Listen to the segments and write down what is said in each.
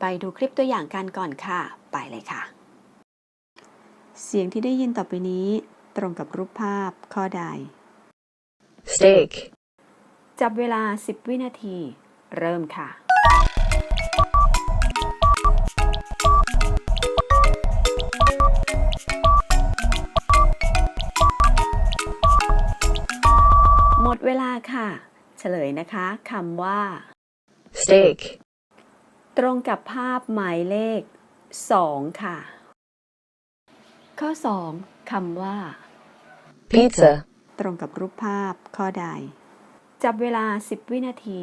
ไปดูคลิปตัวอย่างกันก่อนค่ะ ไปเลยค่ะ เสียงที่ได้ยินต่อไปนี้ ตรงกับรูปภาพข้อใด steak, จับเวลา 10 วินาที เริ่มค่ะ หมดเวลาค่ะ เฉลยนะคะคำว่า steak, ตรงกับภาพหมายเลข 2 ค่ะ ข้อ 2คำว่า pizza, ตรงกับรูปภาพข้อใด จับเวลา 10 วินาที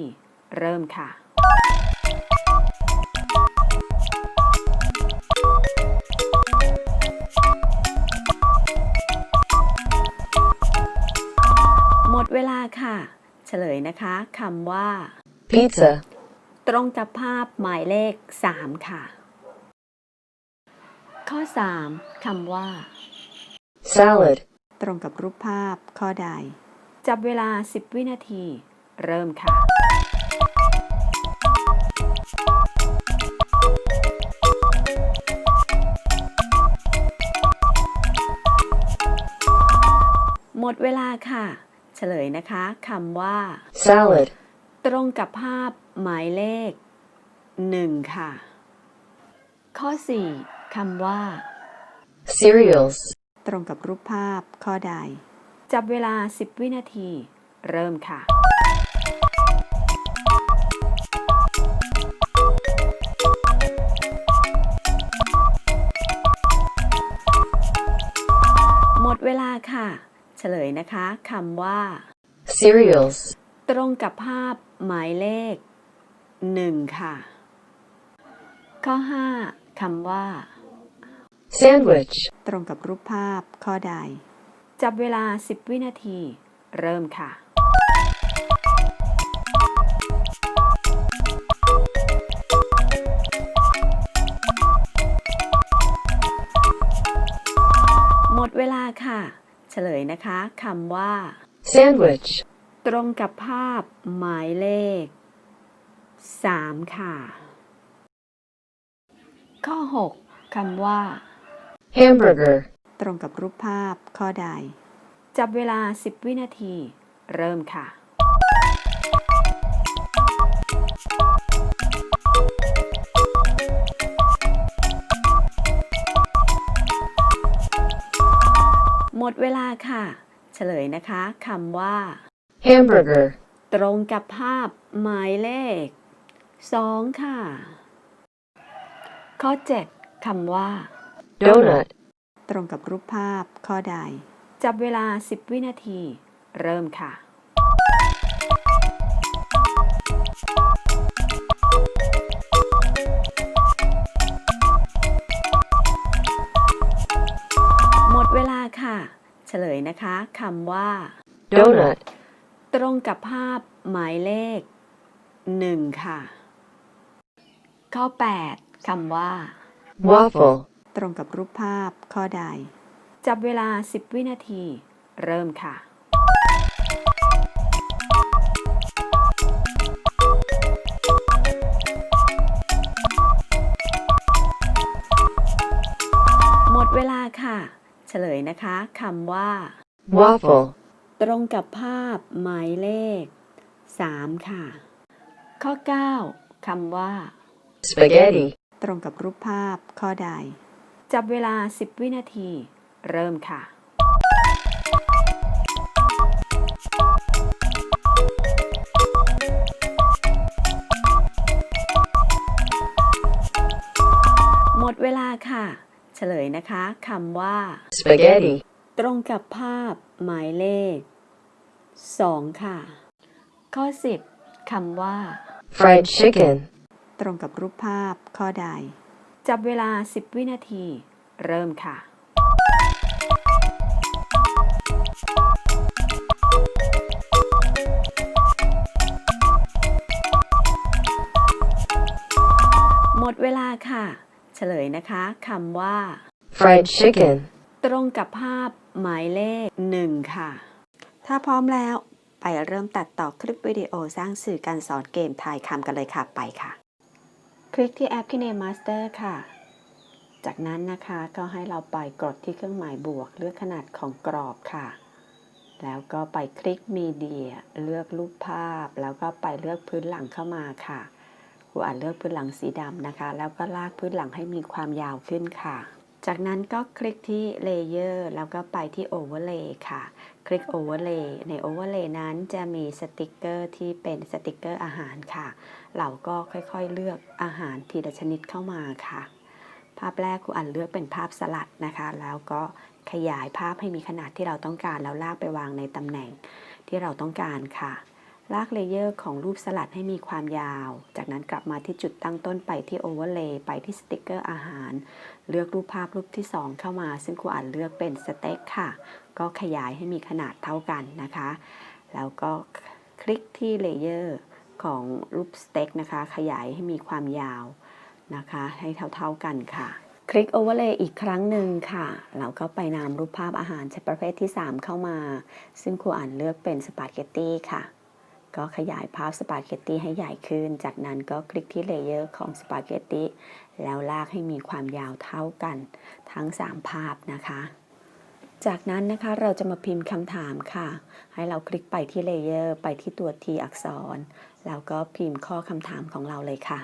เริ่มค่ะ หมดเวลาค่ะ เฉลยนะคะคำว่า pizza, ตรงกับภาพหมายเลข 3 ค่ะ ข้อ 3คำว่า salad, ตรงกับรูปภาพข้อใด จับเวลา 10 วินาที เริ่มค่ะ หมดเวลาค่ะ เฉลยนะคะคำว่า salad, ตรงกับภาพหมายเลข 1 ค่ะ ข้อ 4 คำว่า cereals, ตรงกับรูปภาพข้อใด จับเวลา 10 วินาที เริ่มค่ะ หมดเวลาค่ะ เฉลยนะคะคำว่า cereals, ตรงกับภาพ หมายเลข1ค่ะ ข้อ5คำว่า sandwich, ตรงกับรูปภาพข้อใด จับเวลา 10 วินาที เริ่มค่ะ หมดเวลาค่ะ เฉลยนะคะคำว่า sandwich, ตรงกับภาพหมายเลข 3 ค่ะ ข้อ 6 คำว่า hamburger, ตรงกับรูปภาพข้อใด จับเวลา 10 วินาที เริ่มค่ะ หมดเวลาค่ะ เฉลยนะคะคำว่า hamburger, ตรงกับภาพหมายเลข 2 ค่ะ ข้อ 7คำว่า donut, ตรงกับรูปภาพข้อใด จับเวลา 10 วินาที เริ่มค่ะ หมดเวลาค่ะ เฉลยนะคะคำว่า donut, ตรงกับภาพหมายเลข 1 ค่ะ ข้อ 8 คำว่า waffle, ตรงกับรูปภาพข้อใด จับเวลา 10 วินาที เริ่มค่ะหมดเวลาค่ะ เฉลยนะคะคำว่า waffle, ตรงกับภาพหมายเลข 3 ค่ะ ข้อ 9คำว่า spaghetti, ตรงกับรูปภาพข้อใด จับเวลา 10 วินาที เริ่มค่ะหมดเวลาค่ะ เฉลยนะคะคำว่า spaghetti, ตรงกับภาพหมายเลข 2 ค่ะ ข้อ 10คำว่า fried chicken, ตรงกับรูปภาพข้อใด จับเวลา 10 วินาที เริ่มค่ะ หมดเวลาค่ะ เฉลยนะคะคำว่า fried chicken, ตรงกับภาพหมายเลข1ค่ะ ถ้าพร้อมแล้วไปเริ่มตัดต่อคลิปวิดีโอสร้างสื่อการสอนเกมทายคำกันเลยค่ะไปค่ะ คลิกที่แอป KineMaster ค่ะ จากนั้นนะคะก็ให้เราไปกดที่เครื่องหมายบวกเลือกขนาดของกรอบค่ะ แล้วก็ไปคลิกมีเดียเลือกรูปภาพ แล้วก็ไปเลือกพื้นหลังเข้ามาค่ะครูอ่านเลือกพื้นหลังสีดำนะคะ แล้วก็ลากพื้นหลังให้มีความยาวขึ้นค่ะ จากนั้นก็คลิกที่เลเยอร์แล้วก็ไปที่โอเวอร์เลย์ค่ะ คลิกโอเวอร์เลย์ในโอเวอร์เลย์นั้นจะมีสติกเกอร์ที่เป็นสติกเกอร์อาหารค่ะ เราก็ค่อยๆเลือกอาหารทีละชนิดเข้ามาค่ะ ภาพแรกครูอันเลือกเป็นภาพสลัดนะคะ แล้วก็ขยายภาพให้มีขนาดที่เราต้องการแล้วลากไปวางในตำแหน่งที่เราต้องการค่ะ ลากเลเยอร์ของรูปสลัดให้มีความยาว จากนั้นกลับมาที่จุดตั้งต้นไปที่โอเวอร์เลย์ไปที่สติกเกอร์อาหาร เลือกรูปภาพรูปที่ 2 เข้ามา ซึ่งครูอ่านเลือกเป็นสเต็กค่ะ ก็ขยายให้มีขนาดเท่ากันนะคะ แล้วก็คลิกที่เลเยอร์ของรูปสเต็กนะคะ ขยายให้มีความยาวนะคะ ให้เท่าๆกันค่ะ คลิกโอเวอร์เลย์อีกครั้งหนึ่งค่ะ เราก็ไปนำรูปภาพอาหารชนิดประเภทที่ 3 เข้ามา ซึ่งครูอ่านเลือกเป็นสปาเกตตี้ค่ะ ก็ขยายภาพสปาเกตตี้ให้ใหญ่ขึ้น จากนั้นก็คลิกที่เลเยอร์ของสปาเกตตี้แล้วลากให้มีความยาวเท่ากัน ทั้ง 3 ภาพนะคะ จากนั้นนะคะเราจะมาพิมพ์คำถามค่ะ ให้เราคลิกไปที่เลเยอร์ไปที่ตัว T อักษร แล้วก็พิมพ์ข้อคำถามของเราเลยค่ะ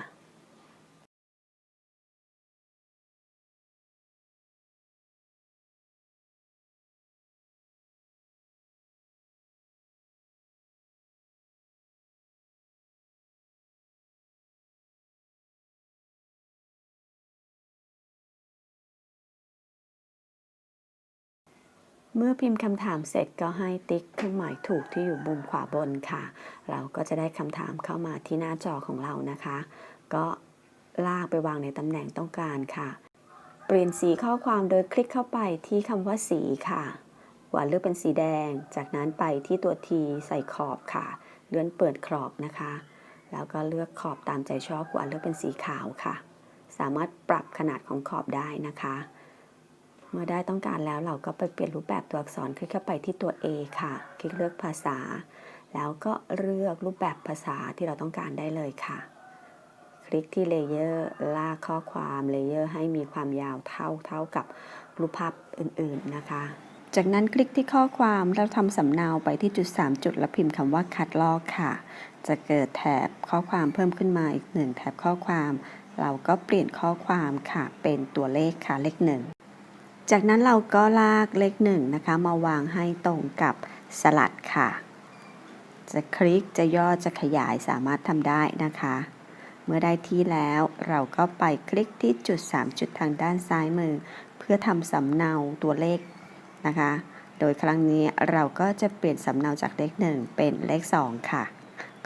เมื่อพิมพ์คำถามเสร็จก็ให้ติ๊กเครื่องหมายถูกที่อยู่มุมขวาบนค่ะ เราก็จะได้คำถามเข้ามาที่หน้าจอของเรานะคะ ก็ลากไปวางในตำแหน่งต้องการค่ะ เปลี่ยนสีข้อความโดยคลิกเข้าไปที่คำว่าสีค่ะหวานเลือกเป็นสีแดง จากนั้นไปที่ตัว T ใส่ขอบค่ะ เลื่อนเปิดขอบนะคะ แล้วก็เลือกขอบตามใจชอบหวานเลือกเป็นสีขาวค่ะ สามารถปรับขนาดของขอบได้นะคะ เมื่อได้ต้องการแล้วเราก็ไปเปลี่ยนรูปแบบตัวอักษรคลิกเข้าไปที่ตัว A ค่ะ คลิกเลือกภาษา แล้วก็เลือกรูปแบบภาษาที่เราต้องการได้เลยค่ะ คลิกที่เลเยอร์ลากข้อความเลเยอร์ให้มีความยาวเท่าเท่ากับรูปภาพอื่นๆนะคะ จากนั้นคลิกที่ข้อความแล้วทำสำเนาไปที่จุด 3 จุด แล้วพิมพ์คำว่าคัดลอกค่ะ จะเกิดแถบข้อความเพิ่มขึ้นมาอีกหนึ่งแถบข้อความ เราก็เปลี่ยนข้อความค่ะเป็นตัวเลขค่ะเลขหนึ่ง จากนั้นเราก็ลากเลขหนึ่งนะคะ มาวางให้ตรงกับสลัดค่ะ จะคลิกจะย่อจะขยายสามารถทำได้นะคะ เมื่อได้ที่แล้วเราก็ไปคลิกที่จุด 3 จุดทางด้านซ้ายมือ เพื่อทำสำเนาตัวเลขนะคะ โดยครั้งนี้เราก็จะเปลี่ยนสำเนาจากเลข 1 เป็นเลข 2 ค่ะ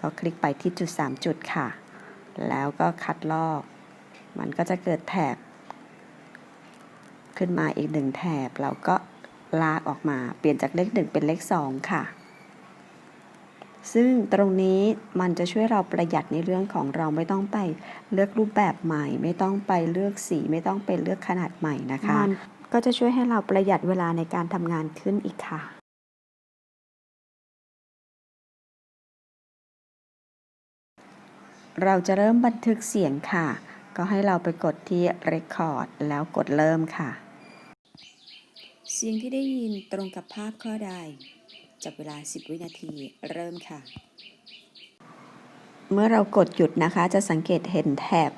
ก็คลิกไปที่จุด 3 จุดค่ะ แล้วก็คัดลอก มันก็จะเกิดแถบ ขึ้นมาอีกหนึ่งแถบ เราก็ลากออกมาเปลี่ยนจากเลขหนึ่งเป็นเลขสองค่ะ ซึ่งตรงนี้มันจะช่วยเราประหยัดในเรื่องของเราไม่ต้องไปเลือกรูปแบบใหม่ ไม่ต้องไปเลือกสี ไม่ต้องไปเลือกขนาดใหม่นะคะมันก็จะช่วยให้เราประหยัดเวลาในการทำงานขึ้นอีกค่ะเราจะเริ่มบันทึกเสียงค่ะ ก็ให้เราไปกดที่ Record แล้วกดเริ่มค่ะเสียงที่ได้ยินตรงกับภาพข้อใด จับเวลา 10 วินาที เริ่มค่ะ เมื่อเรากดหยุดนะคะ จะสังเกตเห็นแถบ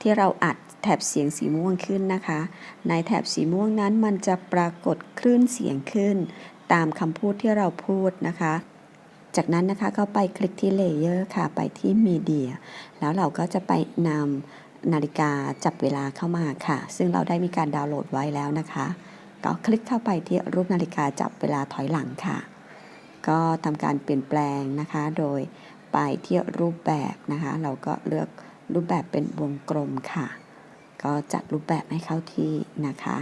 ที่เราอัดแถบเสียงสีม่วงขึ้นนะคะ ในแถบสีม่วงนั้นมันจะปรากฏคลื่นเสียงขึ้น ตามคำพูดที่เราพูดนะคะ จากนั้นนะคะก็ไปคลิกที่เลเยอร์ค่ะ ไปที่มีเดีย แล้วเราก็จะไปนำนาฬิกาจับเวลาเข้ามาค่ะ ซึ่งเราได้มีการดาวน์โหลดไว้แล้วนะคะ ก็คลิกเข้าไปที่รูปนาฬิกาจับเวลาถอยหลังค่ะ ก็ทำการเปลี่ยนแปลงนะคะ โดยไปที่รูปแบบนะคะ เราก็เลือกรูปแบบเป็นวงกลมค่ะ ก็จัดรูปแบบให้เข้าที่นะคะ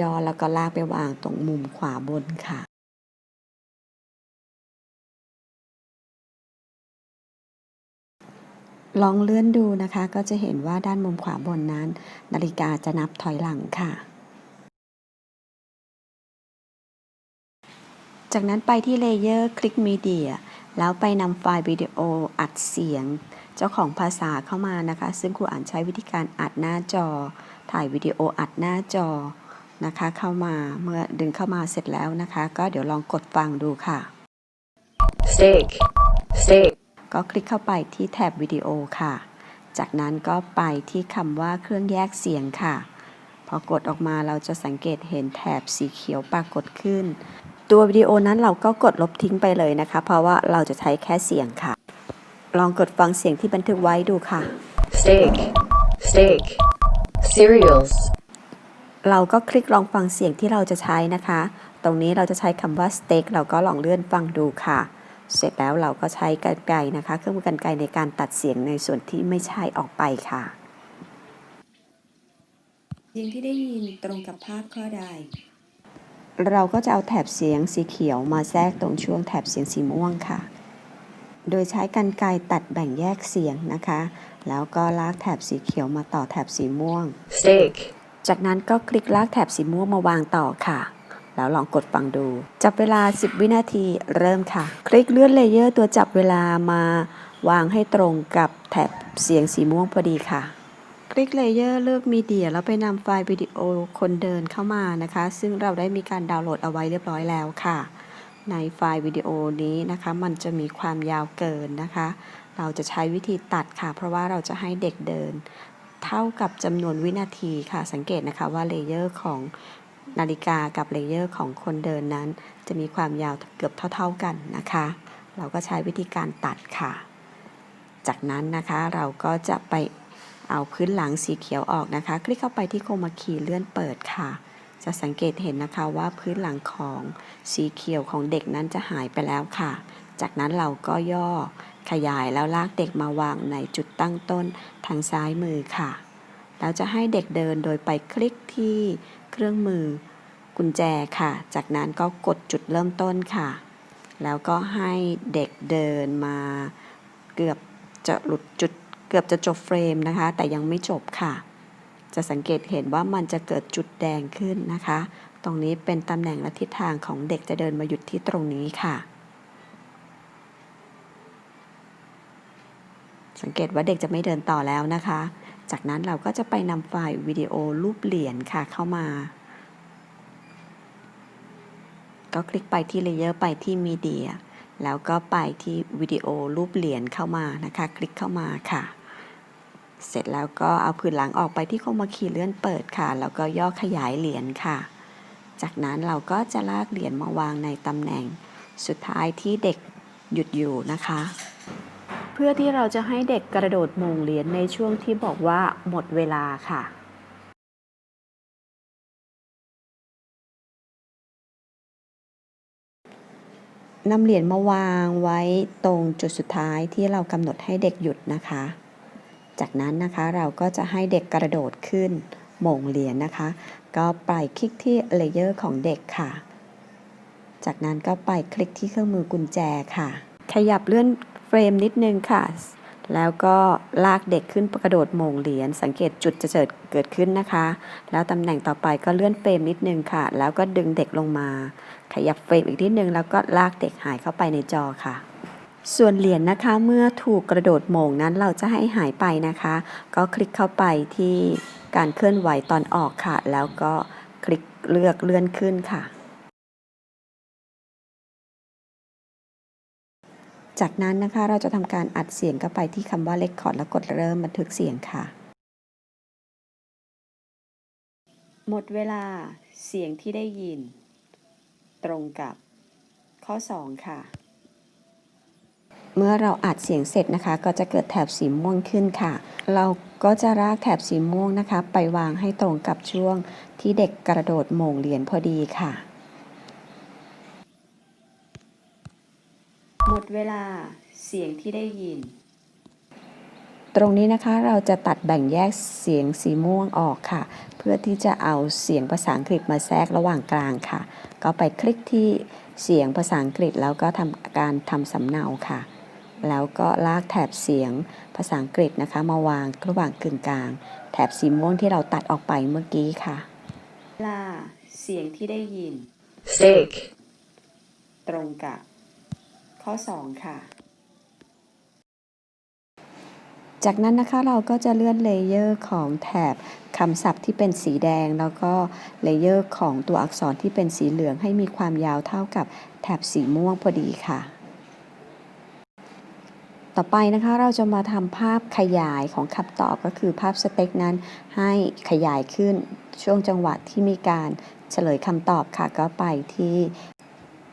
ย่อแล้วก็ลากไปวางตรงมุมขวาบนค่ะ ลองเลื่อนดูนะคะ ก็จะเห็นว่าด้านมุมขวาบนนั้น นาฬิกาจะนับถอยหลังค่ะ จากนั้นไปที่เลเยอร์คลิกมีเดียแล้วไปนำไฟล์วิดีโออัดเสียง เจ้าของภาษาเข้ามานะคะ ซึ่งครูอ่านใช้วิธีการอัดหน้าจอ ถ่ายวิดีโออัดหน้าจอนะคะ เข้ามาเมื่อดึงเข้ามาเสร็จแล้วนะคะ ก็เดี๋ยวลองกดฟังดูค่ะ steak, steak, ก็คลิกเข้าไปที่แท็บวิดีโอค่ะ จากนั้นก็ไปที่คำว่าเครื่องแยกเสียงค่ะ พอกดออกมาเราจะสังเกตเห็นแถบสีเขียวปรากฏขึ้น ตัววิดีโอนั้นเราก็กดลบทิ้งไปเลยนะคะ เพราะว่าเราจะใช้แค่เสียงค่ะ ลองกดฟังเสียงที่บันทึกไว้ดูค่ะ steak, steak, cereals, เราก็คลิกลองฟังเสียงที่เราจะใช้นะคะ ตรงนี้เราจะใช้คำว่าสเต็กเราก็ลองเลื่อนฟังดูค่ะ เสร็จแล้วเราก็ใช้กรรไกรนะคะ เครื่องมือกรรไกรในการตัดเสียงในส่วนที่ไม่ใช่ออกไปค่ะเสียงที่ได้ยินตรงกับภาพข้อใด เราก็จะเอาแถบเสียงสีเขียวมาแทรกตรงช่วงแถบเสียงสีม่วงค่ะ โดยใช้กรรไกรตัดแบ่งแยกเสียงนะคะ แล้วก็ลากแถบสีเขียวมาต่อแถบสีม่วง steak, จากนั้นก็คลิกลากแถบสีม่วงมาวางต่อค่ะ แล้วลองกดฟังดู จับเวลา 10 วินาทีเริ่มค่ะ คลิกเลื่อนเลเยอร์ตัวจับเวลามาวางให้ตรงกับแถบเสียงสีม่วงพอดีค่ะ คลิกเลเยอร์เลือกมีเดียแล้วไปนำไฟล์วิดีโอคนเดินเข้ามานะคะ ซึ่งเราได้มีการดาวน์โหลดเอาไว้เรียบร้อยแล้วค่ะ ในไฟล์วิดีโอนี้นะคะ มันจะมีความยาวเกินนะคะ เราจะใช้วิธีตัดค่ะ เพราะว่าเราจะให้เด็กเดิน เท่ากับจำนวนวินาทีค่ะ สังเกตนะคะว่าเลเยอร์ของ นาฬิกากับเลเยอร์ของคนเดินนั้น จะมีความยาวเกือบเท่า ๆกันนะคะ เราก็ใช้วิธีการตัดค่ะ จากนั้นนะคะเราก็จะไปเอาพื้นหลังสีเขียวออกนะคะ คลิกเข้าไปที่โคมาคีเลื่อนเปิดค่ะ จะสังเกตเห็นนะคะว่าพื้นหลังของสีเขียวของเด็กนั้นจะหายไปแล้วค่ะ จากนั้นเราก็ย่อขยายแล้วลากเด็กมาวางในจุดตั้งต้นทางซ้ายมือค่ะ แล้วจะให้เด็กเดินโดยไปคลิกที่ เครื่องมือกุญแจค่ะ จากนั้นก็กดจุดเริ่มต้นค่ะ แล้วก็ให้เด็กเดินมาเกือบจะหลุดจุดเกือบจะจบเฟรมนะคะ แต่ยังไม่จบค่ะ จะสังเกตเห็นว่ามันจะเกิดจุดแดงขึ้นนะคะ ตรงนี้เป็นตำแหน่งและทิศทางของเด็กจะเดินมาหยุดที่ตรงนี้ค่ะ สังเกตว่าเด็กจะไม่เดินต่อแล้วนะคะ จากนั้นเราก็จะไปนำไฟล์วิดีโอรูปเหรียญค่ะเข้ามา ก็คลิกไปที่เลเยอร์ไปที่มีเดียแล้วก็ไปที่วิดีโอรูปเหรียญเข้ามานะคะ คลิกเข้ามาค่ะ เสร็จแล้วก็เอาผืนหลังออกไปที่โคมาคีเลื่อนเปิดค่ะ แล้วก็ย่อขยายเหรียญค่ะ จากนั้นเราก็จะลากเหรียญมาวางในตำแหน่งสุดท้ายที่เด็กหยุดอยู่นะคะ พื่อที่เราจะให้เด็กกระโดดมงเหรียญในช่วงที่บอกว่าหมดเวลาค่ะนำเหรียญมาวางไว้ตรงจุดสุดท้ายที่เรากำหนดให้เด็กหยุดนะคะ จากนั้นนะคะเราก็จะให้เด็กกระโดดขึ้นมงเหรียญนะคะ ก็ไปคลิกที่เลเยอร์ของเด็กค่ะ จากนั้นก็ไปคลิกที่เครื่องมือกุญแจค่ะ ขยับเลื่อน เฟรมนิดนึงค่ะ แล้วก็ลากเด็กขึ้นกระโดดโมงเหรียญสังเกตจุดจะเกิดเกิดขึ้นนะคะ แล้วตำแหน่งต่อไปก็เลื่อนเฟรมนิดนึงค่ะ แล้วก็ดึงเด็กลงมา ขยับเฟรมอีกนิดนึง แล้วก็ลากเด็กหายเข้าไปในจอค่ะส่วนเหรียญนะคะเมื่อถูกกระโดดโมงนั้นเราจะให้หายไปนะคะ ก็คลิกเข้าไปที่การเคลื่อนไหวตอนออกค่ะ แล้วก็คลิกเลือกเลื่อนขึ้นค่ะ จากนั้นนะคะเราจะทำการอัดเสียงเข้าไปที่คำว่า Record แล้วกดเริ่มบันทึกเสียงค่ะ หมดเวลาเสียงที่ได้ยิน ตรงกับ ข้อ 2 ค่ะ เมื่อเราอัดเสียงเสร็จนะคะ ก็จะเกิดแถบสีม่วงขึ้นค่ะ เราก็จะลากแถบสีม่วงนะคะ ไปวางให้ตรงกับช่วงที่เด็กกระโดดโมงเหรียญพอดีค่ะ หมดเวลาเสียงที่ได้ยิน ตรงนี้นะคะเราจะตัดแบ่งแยกเสียงสีม่วงออกค่ะ เพื่อที่จะเอาเสียงภาษาอังกฤษมาแทรกระหว่างกลางค่ะ ก็ไปคลิกที่เสียงภาษาอังกฤษแล้วก็ทำการทำสำเนาค่ะ แล้วก็ลากแถบเสียงภาษาอังกฤษนะคะ มาวางระหว่างกึ่งกลาง แถบสีม่วงที่เราตัดออกไปเมื่อกี้ค่ะเวลาเสียงที่ได้ยิน steak, ตรงกับ ข้อ 2 ค่ะ จากนั้นนะคะเราก็จะเลื่อนเลเยอร์ของแถบคำศัพท์ที่เป็นสีแดง แล้วก็เลเยอร์ของตัวอักษรที่เป็นสีเหลืองให้มีความยาวเท่ากับแถบสีม่วงพอดีค่ะต่อไปนะคะเราจะมาทำภาพขยายของคำตอบก็คือภาพสเต็กนั้นให้ขยายขึ้นช่วงจังหวะที่มีการเฉลยคำตอบค่ะก็ไปที่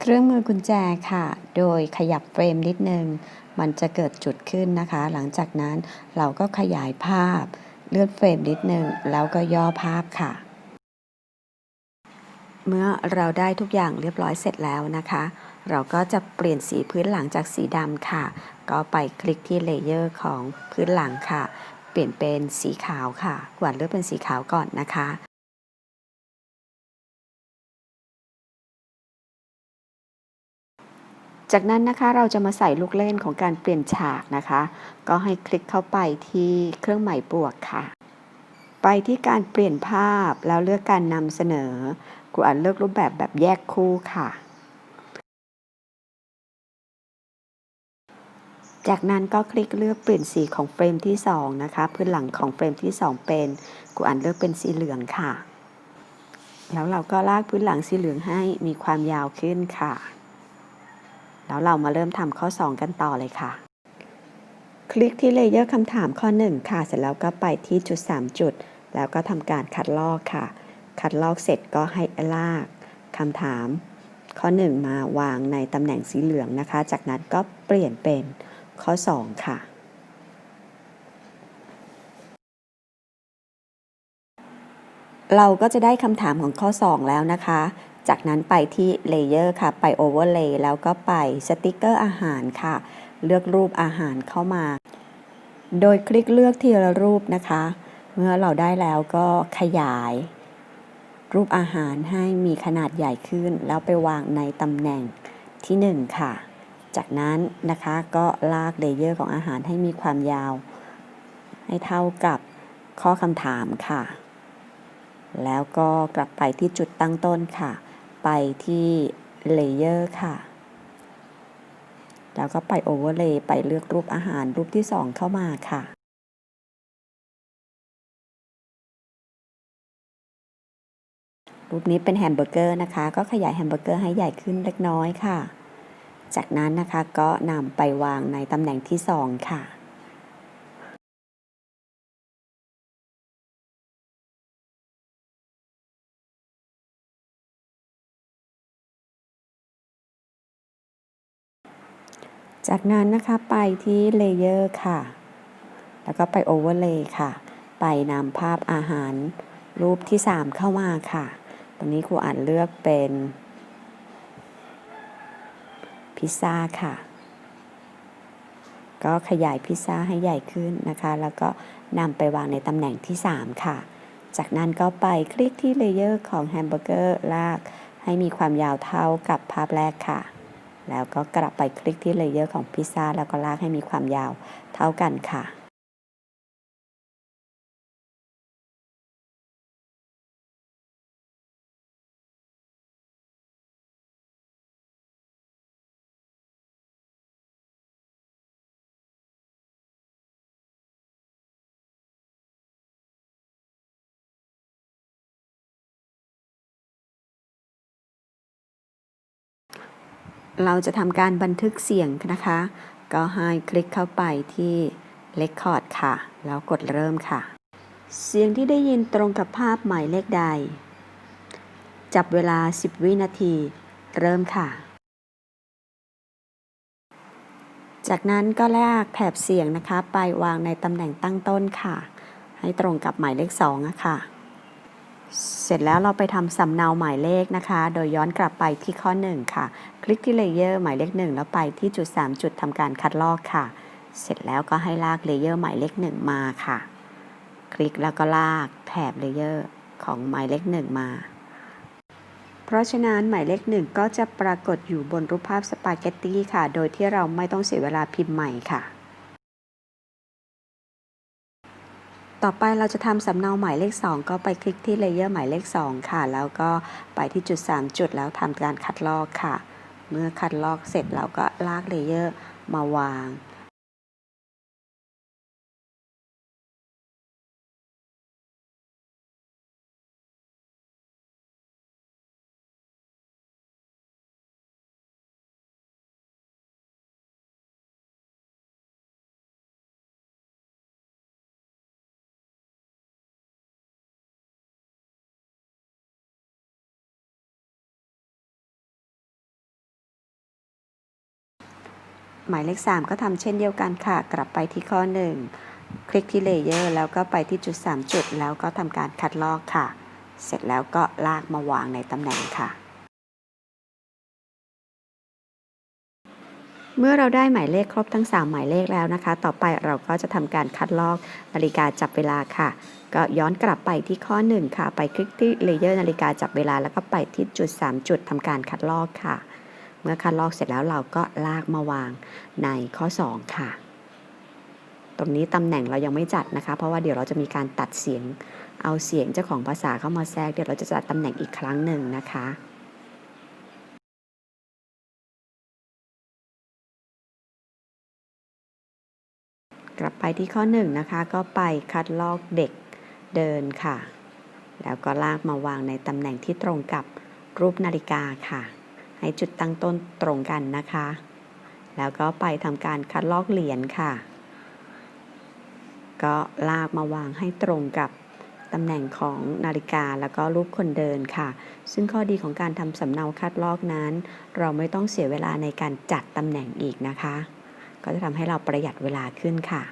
เครื่องมือกุญแจค่ะ โดยขยับเฟรมนิดนึง มันจะเกิดจุดขึ้นนะคะ หลังจากนั้นเราก็ขยายภาพ เลื่อนเฟรมนิดนึง แล้วก็ย่อภาพค่ะ เมื่อเราได้ทุกอย่างเรียบร้อยเสร็จแล้วนะคะ เราก็จะเปลี่ยนสีพื้นหลังจากสีดำค่ะ ก็ไปคลิกที่เลเยอร์ของพื้นหลังค่ะ เปลี่ยนเป็นสีขาวค่ะกวาดเลือกเป็นสีขาวก่อนนะคะ จากนั้นนะคะเราจะมาใส่ลูกเล่นของการเปลี่ยนฉากนะคะ ก็ให้คลิกเข้าไปที่เครื่องหมายบวกค่ะ ไปที่การเปลี่ยนภาพแล้วเลือกการนำเสนอกูอาจเลือกรูปแบบแบบแยกคู่ค่ะ จากนั้นก็คลิกเลือกเปลี่ยนสีของเฟรมที่ 2 นะคะ พื้นหลังของเฟรมที่ 2 เป็นกูอ่านเลือกเป็นสีเหลืองค่ะ แล้วเราก็ลากพื้นหลังสีเหลืองให้มีความยาวขึ้นค่ะ แล้วเรามาเริ่มทำข้อ 2 กันต่อเลยค่ะ คลิกที่เลเยอร์คำถามข้อ 1 ค่ะ เสร็จแล้วก็ไปที่จุด 3 จุด แล้วก็ทำการคัดลอกค่ะ คัดลอกเสร็จก็ให้ลากคำถาม ข้อ 1 มาวางในตำแหน่งสีเหลืองนะคะ จากนั้นก็เปลี่ยนเป็นข้อ 2 ค่ะเราก็จะได้คำถามของข้อ 2 แล้วนะคะ จากนั้นไปที่เลเยอร์ค่ะ ไป Overlay แล้วก็ไปสติกเกอร์อาหารค่ะ เลือกรูปอาหารเข้ามา โดยคลิกเลือกทีละรูปนะคะ เมื่อเราได้แล้วก็ขยาย รูปอาหารให้มีขนาดใหญ่ขึ้น แล้วไปวางในตำแหน่งที่ 1 ค่ะ จากนั้นนะคะก็ลากเลเยอร์ของอาหารให้มีความยาว ให้เท่ากับข้อคำถามค่ะ แล้วก็กลับไปที่จุดตั้งต้นค่ะ ไปที่เลเยอร์ค่ะ แล้วก็ไปโอเวอร์เลย์ไปเลือกรูปอาหารรูปที่ 2 เข้ามาค่ะรูปนี้เป็นแฮมเบอร์เกอร์นะคะ ก็ขยายแฮมเบอร์เกอร์ให้ใหญ่ขึ้นเล็กน้อยค่ะ จากนั้นนะคะก็นำไปวางในตำแหน่งที่ 2 ค่ะ จากนั้นนะคะไปที่เลเยอร์ค่ะ แล้วก็ไปโอเวอร์เลย์ค่ะ ไปนำภาพอาหารรูปที่ 3 เข้ามาค่ะ ตรงนี้ครูอ่านเลือกเป็นพิซซ่าค่ะ ก็ขยายพิซซ่าให้ใหญ่ขึ้นนะคะ แล้วก็นำไปวางในตำแหน่งที่ 3 ค่ะ จากนั้นก็ไปคลิกที่เลเยอร์ของแฮมเบอร์เกอร์ลากให้มีความยาวเท่ากับภาพแรกค่ะ แล้วก็กลับไปคลิกที่เลเยอร์ของพิซซ่าแล้วก็ลากให้มีความยาวเท่ากันค่ะ เราจะทำการบันทึกเสียงนะคะ ก็ให้คลิกเข้าไปที่ Record ค่ะ แล้วกดเริ่มค่ะ เสียงที่ได้ยินตรงกับภาพหมายเลขใด จับเวลา 10 วินาที เริ่มค่ะ จากนั้นก็ลากแถบเสียงนะคะ ไปวางในตำแหน่งตั้งต้นค่ะ ให้ตรงกับหมายเลข2อะค่ะ เสร็จแล้วเราไปทำสำเนาหมายเลขนะคะ โดยย้อนกลับไปที่ข้อ 1 ค่ะ คลิกที่เลเยอร์หมายเลข 1 แล้วไปที่จุด 3 จุดทำการคัดลอกค่ะ เสร็จแล้วก็ให้ลากเลเยอร์หมายเลข 1 มาค่ะ คลิกแล้วก็ลากแถบเลเยอร์ของหมายเลข 1 มา เพราะฉะนั้นหมายเลข 1 ก็จะปรากฏอยู่บนรูปภาพสปาเกตตี้ค่ะ โดยที่เราไม่ต้องเสียเวลาพิมพ์ใหม่ค่ะ ต่อไปเราจะทำสำเนาหมายเลข 2 ก็ไปคลิกที่เลเยอร์หมายเลข 2 ค่ะ แล้วก็ไปที่จุด 3 จุดแล้วทำการคัดลอกค่ะ เมื่อคัดลอกเสร็จเราก็ลากเลเยอร์มาวาง หมายเลข 3 ก็ทำเช่นเดียวกันค่ะ กลับไปที่ข้อ 1 คลิกที่เลเยอร์แล้วก็ไปที่จุด 3 จุด แล้วก็ทำการคัดลอกค่ะ เสร็จแล้วก็ลากมาวางในตำแหน่งค่ะ เมื่อเราได้หมายเลขครบทั้ง 3 หมายเลขแล้วนะคะ ต่อไปเราก็จะทำการคัดลอกนาฬิกาจับเวลาค่ะ ก็ย้อนกลับไปที่ข้อ 1 ค่ะ ไปคลิกที่เลเยอร์นาฬิกาจับเวลาแล้วก็ไปที่จุด 3 จุดทำการคัดลอกค่ะ เมื่อคัดลอกเสร็จแล้วเราก็ลากมาวางในข้อ 2 ค่ะ ตรงนี้ตำแหน่งเรายังไม่จัดนะคะ เพราะว่าเดี๋ยวเราจะมีการตัดเสียงเอาเสียงเจ้าของภาษาเข้ามาแทรกเดี๋ยวเราจะจัดตำแหน่งอีกครั้งหนึ่งนะคะกลับไปที่ข้อ1นงนะคะ ก็ไปคัดลอกเด็กเดินค่ะ แล้วก็ลากมาวางในตำแหน่งที่ตรงกับรูปนาฬิกาค่ะ ให้จุดตั้งต้นตรงกันนะคะ แล้วก็ไปทำการคัดลอกเหรียญค่ะ ก็ลากมาวางให้ตรงกับตำแหน่งของนาฬิกาแล้วก็รูปคนเดินค่ะ ซึ่งข้อดีของการทำสำเนาคัดลอกนั้น เราไม่ต้องเสียเวลาในการจัดตำแหน่งอีกนะคะ ก็จะทำให้เราประหยัดเวลาขึ้นค่ะ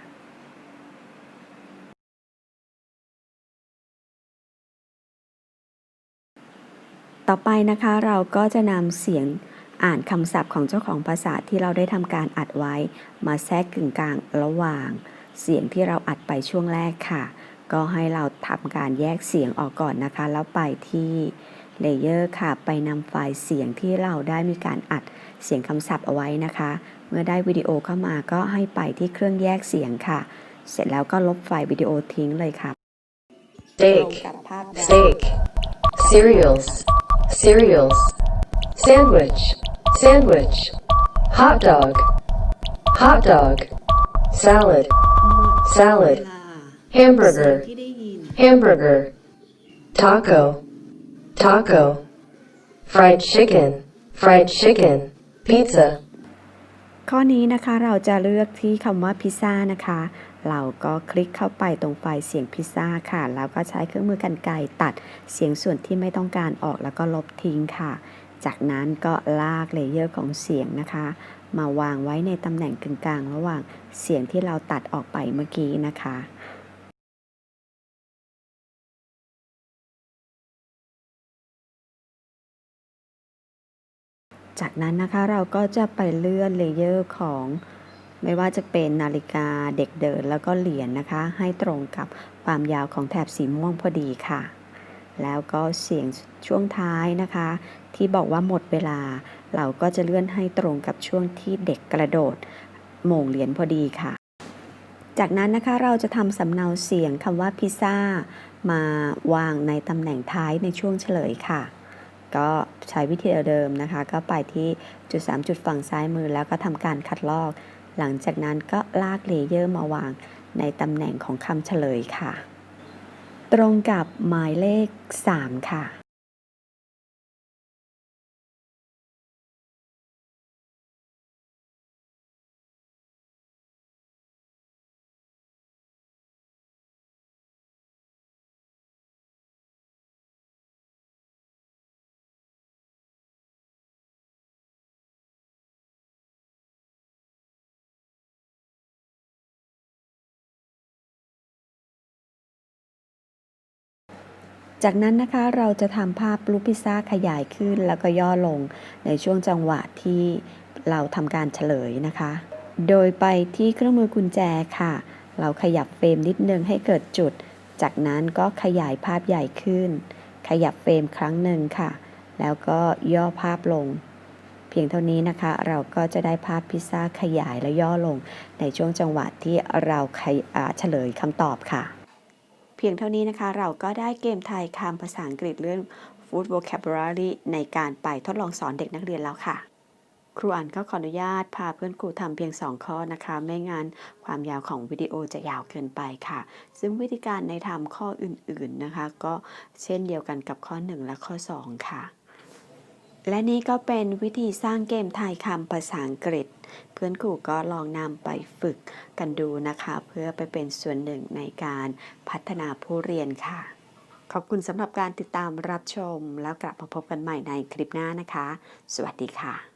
ต่อไปนะคะเราก็จะนำเสียงอ่านคำศัพท์ของเจ้าของภาษาที่เราได้ทำการอัดไว้ มาแทรกกึ่งกลางระหว่าง เสียงที่เราอัดไปช่วงแรกค่ะ ก็ให้เราทำการแยกเสียงออกก่อนนะคะ แล้วไปที่เลเยอร์ค่ะ ไปนำไฟล์เสียงที่เราได้มีการอัดเสียงคำศัพท์เอาไว้นะคะ เมื่อได้วิดีโอเข้ามาก็ให้ไปที่เครื่องแยกเสียงค่ะ เสร็จแล้วก็ลบไฟล์วิดีโอทิ้งเลยค่ะ steak, กับภาพ steak, cereals, cereals, sandwich, sandwich, hot dog, hot dog, salad, salad, hamburger, ที่ได้ยิน hamburger, taco, taco, fried chicken, fried chicken, pizza, ข้อนี้นะคะเราจะเลือกที่คำว่าพิซซ่านะคะ เราก็คลิกเข้าไปตรงไฟล์เสียงพิซซ่าค่ะ แล้วก็ใช้เครื่องมือกันไกรตัดเสียงส่วนที่ไม่ต้องการออกแล้วก็ลบทิ้งค่ะ จากนั้นก็ลากเลเยอร์ของเสียงนะคะ มาวางไว้ในตำแหน่งกึ่งกลางระหว่างเสียงที่เราตัดออกไปเมื่อกี้นะคะจากนั้นนะคะเราก็จะไปเลื่อนเลเยอร์ของ ไม่ว่าจะเป็นนาฬิกาเด็กเดินแล้วก็เหรียญนะคะ ให้ตรงกับความยาวของแถบสีม่วงพอดีค่ะ แล้วก็เสียงช่วงท้ายนะคะ ที่บอกว่าหมดเวลา เราก็จะเลื่อนให้ตรงกับช่วงที่เด็กกระโดดโมงเหรียญพอดีค่ะ จากนั้นนะคะเราจะทำสำเนาเสียงคำว่าพิซซ่ามาวางในตำแหน่งท้ายในช่วงเฉลยค่ะ ก็ใช้วิธีเดิมนะคะ ก็ไปที่จุด 3 จุดฝั่งซ้ายมือแล้วก็ทำการคัดลอก หลังจากนั้นก็ลากเลเยอร์มาวางในตำแหน่งของคำเฉลยค่ะ ตรงกับหมายเลข 3 ค่ะ จากนั้นนะคะเราจะทำภาพรูปพิซซ่าขยายขึ้นแล้วก็ย่อลงในช่วงจังหวะที่เราทำการเฉลยนะคะ โดยไปที่เครื่องมือกุญแจค่ะ เราขยับเฟรมนิดนึงให้เกิดจุด จากนั้นก็ขยายภาพใหญ่ขึ้น ขยับเฟรมครั้งหนึ่งค่ะ แล้วก็ย่อภาพลง เพียงเท่านี้นะคะ เราก็จะได้ภาพพิซซ่าขยายและย่อลงในช่วงจังหวะที่เราเฉลยคำตอบค่ะ พียงเท่านี้นะคะ เราก็ได้เกมไทยคำภาษาอังกฤษเรื่อง Food Vocabulary ในการไปทดลองสอนเด็กนักเรียนแล้วค่ะ ครูอ่านก็ขออนุญาตพาเพื่อนครูทำเพียง 2 ข้อนะคะ ไม่งั้นความยาวของวิดีโอจะยาวเกินไปค่ะ ซึ่งวิธีการในทำข้ออื่นๆนะคะ ก็เช่นเดียวกันกับข้อ 1 และข้อ 2 ค่ะ และนี่ก็เป็นวิธีสร้างเกมทายคำภาษาอังกฤษ เพื่อนครูก็ลองนำไปฝึกกันดูนะคะ เพื่อไปเป็นส่วนหนึ่งในการพัฒนาผู้เรียนค่ะ ขอบคุณสำหรับการติดตามรับชม แล้วกลับมาพบกันใหม่ในคลิปหน้านะคะ สวัสดีค่ะ